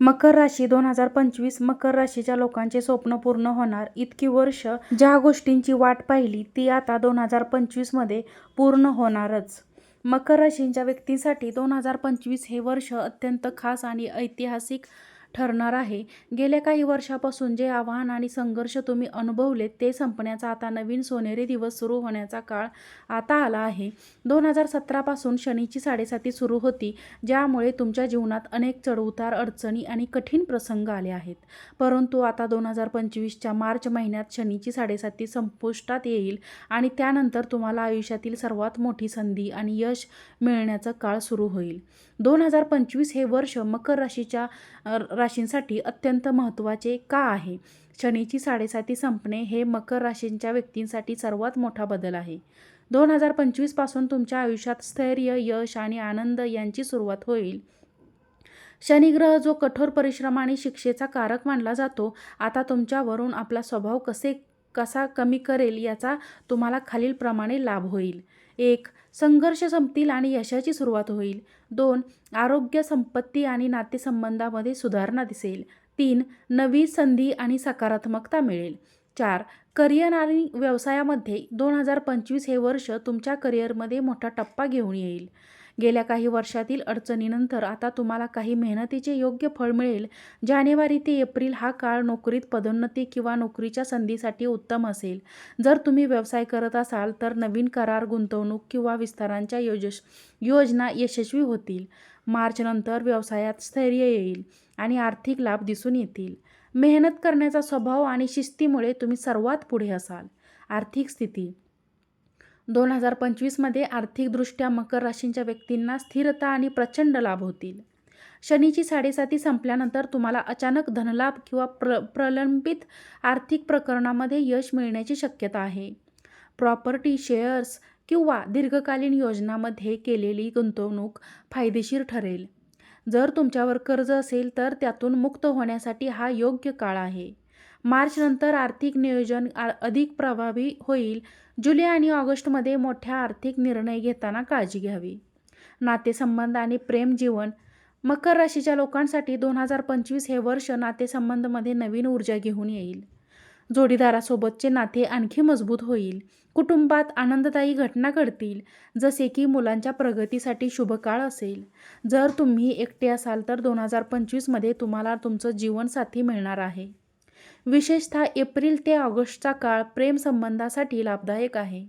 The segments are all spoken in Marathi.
मकर राशी दोन हजार पंचवीस मकर राशीच्या लोकांचे स्वप्न पूर्ण होणार. इतकी वर्ष ज्या गोष्टींची वाट पाहिली ती आता दोन हजार पंचवीसमध्ये पूर्ण होणारच. मकर राशींच्या व्यक्तींसाठी दोन हजार पंचवीस हे वर्ष अत्यंत खास आणि ऐतिहासिक ठरणार आहे. गेल्या काही वर्षापासून जे आव्हान आणि संघर्ष तुम्ही अनुभवलेत ते संपण्याचा आता नवीन सोनेरी दिवस सुरू होण्याचा काळ आता आला आहे. दोन हजार सतरापासून शनीची साडेसाती सुरू होती ज्यामुळे तुमच्या जीवनात अनेक चढउतार अडचणी आणि कठीण प्रसंग आले आहेत. परंतु आता दोन हजार पंचवीसच्या मार्च महिन्यात शनीची साडेसाती संपुष्टात येईल आणि त्यानंतर तुम्हाला आयुष्यातील सर्वात मोठी संधी आणि यश मिळण्याचा काळ सुरू होईल. दोन हजार पंचवीस हे वर्ष मकर राशीच्या राशींसाठी अत्यंत महत्त्वाचे का आहे? शनीची साडेसाती संपणे हे मकर राशींच्या व्यक्तींसाठी सर्वात मोठा बदल आहे. दोन हजार पंचवीसपासून तुमच्या आयुष्यात स्थैर्य यश आणि आनंद यांची सुरुवात होईल. शनिग्रह जो कठोर परिश्रम आणि शिक्षेचा कारक मानला जातो आता तुमच्यावरून आपला स्वभाव कसे कसा कमी करेल याचा तुम्हाला खालीलप्रमाणे लाभ होईल. एक संघर्ष संपतील आणि यशाची सुरुवात होईल. दोन आरोग्य संपत्ती आणि नातेसंबंधामध्ये सुधारणा दिसेल. तीन नवी संधी आणि सकारात्मकता मिळेल. चार करिअर आणि व्यवसायामध्ये दोन हजार पंचवीस हे वर्ष तुमच्या करिअरमध्ये मोठा टप्पा घेऊन येईल. गेल्या काही वर्षातील अडचणीनंतर आता तुम्हाला काही मेहनतीचे योग्य फळ मिळेल. जानेवारी ते एप्रिल हा काळ नोकरीत पदोन्नती किंवा नोकरीच्या संधीसाठी उत्तम असेल. जर तुम्ही व्यवसाय करत असाल तर नवीन करार गुंतवणूक किंवा विस्तारांच्या योजश योजना यशस्वी होतील. मार्चनंतर व्यवसायात स्थैर्य येईल आणि आर्थिक लाभ दिसून येतील. मेहनत करण्याचा स्वभाव आणि शिस्तीमुळे तुम्ही सर्वात पुढे असाल. आर्थिक स्थिती दोन हजार पंचवीसमध्ये आर्थिकदृष्ट्या मकर राशींच्या व्यक्तींना स्थिरता आणि प्रचंड लाभ होतील. शनीची साडेसाती संपल्यानंतर तुम्हाला अचानक धनलाभ किंवा प्र प्रलंबित आर्थिक प्रकरणामध्ये यश मिळण्याची शक्यता आहे. प्रॉपर्टी शेअर्स किंवा दीर्घकालीन योजनामध्ये केलेली गुंतवणूक फायदेशीर ठरेल. जर तुमच्यावर कर्ज असेल तर त्यातून मुक्त होण्यासाठी हा योग्य काळ आहे. मार्चनंतर आर्थिक नियोजन आ- अधिक प्रभावी होईल. जुलै आणि ऑगस्टमध्ये मोठ्या आर्थिक निर्णय घेताना काळजी घ्यावी. नातेसंबंध आणि प्रेम जीवन. मकर राशीच्या लोकांसाठी दोन हजार पंचवीस हे वर्ष नातेसंबंधमध्ये नवीन ऊर्जा घेऊन येईल. जोडीदारासोबतचे नाते आणखी मजबूत होईल. कुटुंबात आनंददायी घटना घडतील. जसे की मुलांच्या प्रगतीसाठी शुभकाळ असेल. जर तुम्ही एकटे असाल तर दोन हजार पंचवीसमध्ये तुम्हाला तुमचं जीवनसाथी मिळणार आहे. विशेषतः एप्रिल ते ऑगस्टचा काळ प्रेमसंबंधासाठी लाभदायक आहे.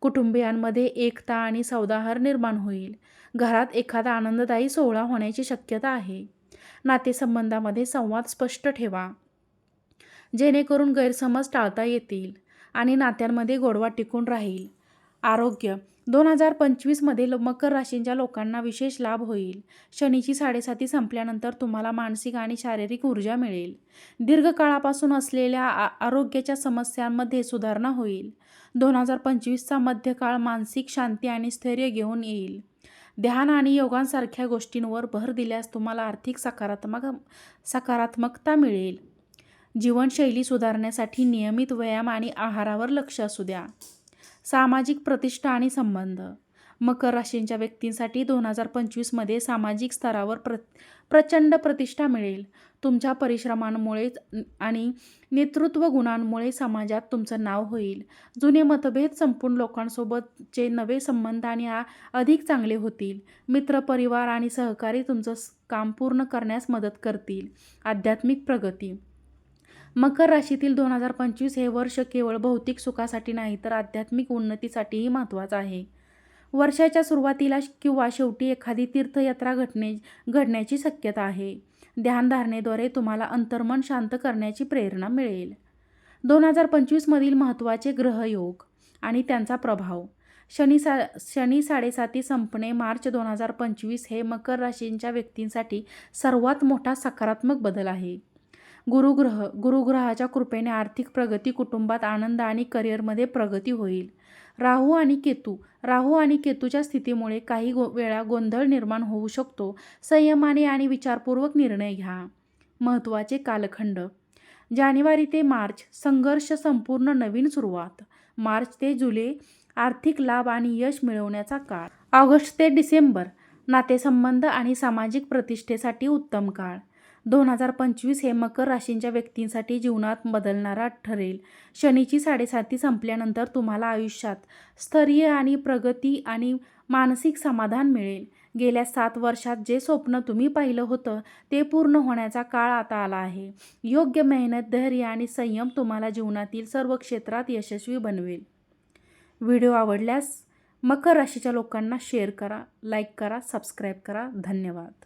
कुटुंबियांमध्ये एकता आणि सौदाहार निर्माण होईल. घरात एखादा आनंददायी सोहळा होण्याची शक्यता आहे. नातेसंबंधामध्ये संवाद स्पष्ट ठेवा. जेणेकरून गैरसमज टाळता येतील आणि नात्यांमध्ये गोडवा टिकून राहील. आरोग्य. दोन हजार पंचवीसमध्ये ल मकर राशींच्या लोकांना विशेष लाभ होईल. शनीची साडेसाती संपल्यानंतर तुम्हाला मानसिक आणि शारीरिक ऊर्जा मिळेल. दीर्घकाळापासून असलेल्या आ आरोग्याच्या समस्यांमध्ये सुधारणा होईल. दोन हजार पंचवीसचा मध्यकाळ मानसिक शांती आणि स्थैर्य घेऊन येईल. ध्यान आणि योगांसारख्या गोष्टींवर भर दिल्यास तुम्हाला आर्थिक सकारात्मक सकारात्मकता मिळेल. जीवनशैली सुधारण्यासाठी नियमित व्यायाम आणि आहारावर लक्ष असू द्या. सामाजिक प्रतिष्ठा आणि संबंध. मकर राशींच्या व्यक्तींसाठी दोन हजार पंचवीसमध्ये सामाजिक स्तरावर प्र प्रचंड प्रतिष्ठा मिळेल. तुमच्या परिश्रमांमुळे आणि नेतृत्व गुणांमुळे समाजात तुमचं नाव होईल. जुने मतभेद संपूर्ण लोकांसोबतचे नवे संबंध आणि अधिक चांगले होतील. मित्रपरिवार आणि सहकारी तुमचं काम पूर्ण करण्यास मदत करतील. आध्यात्मिक प्रगती. मकर राशीतील दोन हजार पंचवीस हे वर्ष केवळ भौतिक सुखासाठी नाही तर आध्यात्मिक उन्नतीसाठीही महत्त्वाचं आहे. वर्षाच्या सुरुवातीला किंवा शेवटी एखादी तीर्थयात्रा घटने घडण्याची शक्यता आहे. ध्यानधारणेद्वारे तुम्हाला अंतर्मन शांत करण्याची प्रेरणा मिळेल. दोन हजार पंचवीसमधील महत्त्वाचे ग्रहयोग आणि त्यांचा प्रभाव. शनी सा शनी साडेसाती संपणे मार्च दोन हजार पंचवीस हे मकर राशींच्या व्यक्तींसाठी सर्वात मोठा सकारात्मक बदल आहे. गुरुग्रह गुरुग्रहाच्या कृपेने आर्थिक प्रगती कुटुंबात आनंद आणि करिअरमध्ये प्रगती होईल. राहू आणि केतू राहू आणि केतूच्या स्थितीमुळे काही गो वेळा गोंधळ निर्माण होऊ शकतो. संयमाने आणि विचारपूर्वक निर्णय घ्या. महत्त्वाचे कालखंड. जानेवारी ते मार्च संघर्ष संपूर्ण नवीन सुरुवात. मार्च ते जुलै आर्थिक लाभ आणि यश मिळवण्याचा काळ. ऑगस्ट ते डिसेंबर नातेसंबंध आणि सामाजिक प्रतिष्ठेसाठी उत्तम काळ. दोन हजार पंचवीस हे मकर राशींच्या व्यक्तींसाठी जीवनात बदलणारा ठरेल. शनीची साडेसाती संपल्यानंतर तुम्हाला आयुष्यात स्थैर्य आणि प्रगती आणि मानसिक समाधान मिळेल. गेल्या सात वर्षात जे स्वप्न तुम्ही पाहिलं होतं ते पूर्ण होण्याचा काळ आता आला आहे. योग्य मेहनत धैर्य आणि संयम तुम्हाला जीवनातील सर्व क्षेत्रात यशस्वी बनवेल. व्हिडिओ आवडल्यास मकर राशीच्या लोकांना शेअर करा लाईक करा सबस्क्राईब करा. धन्यवाद.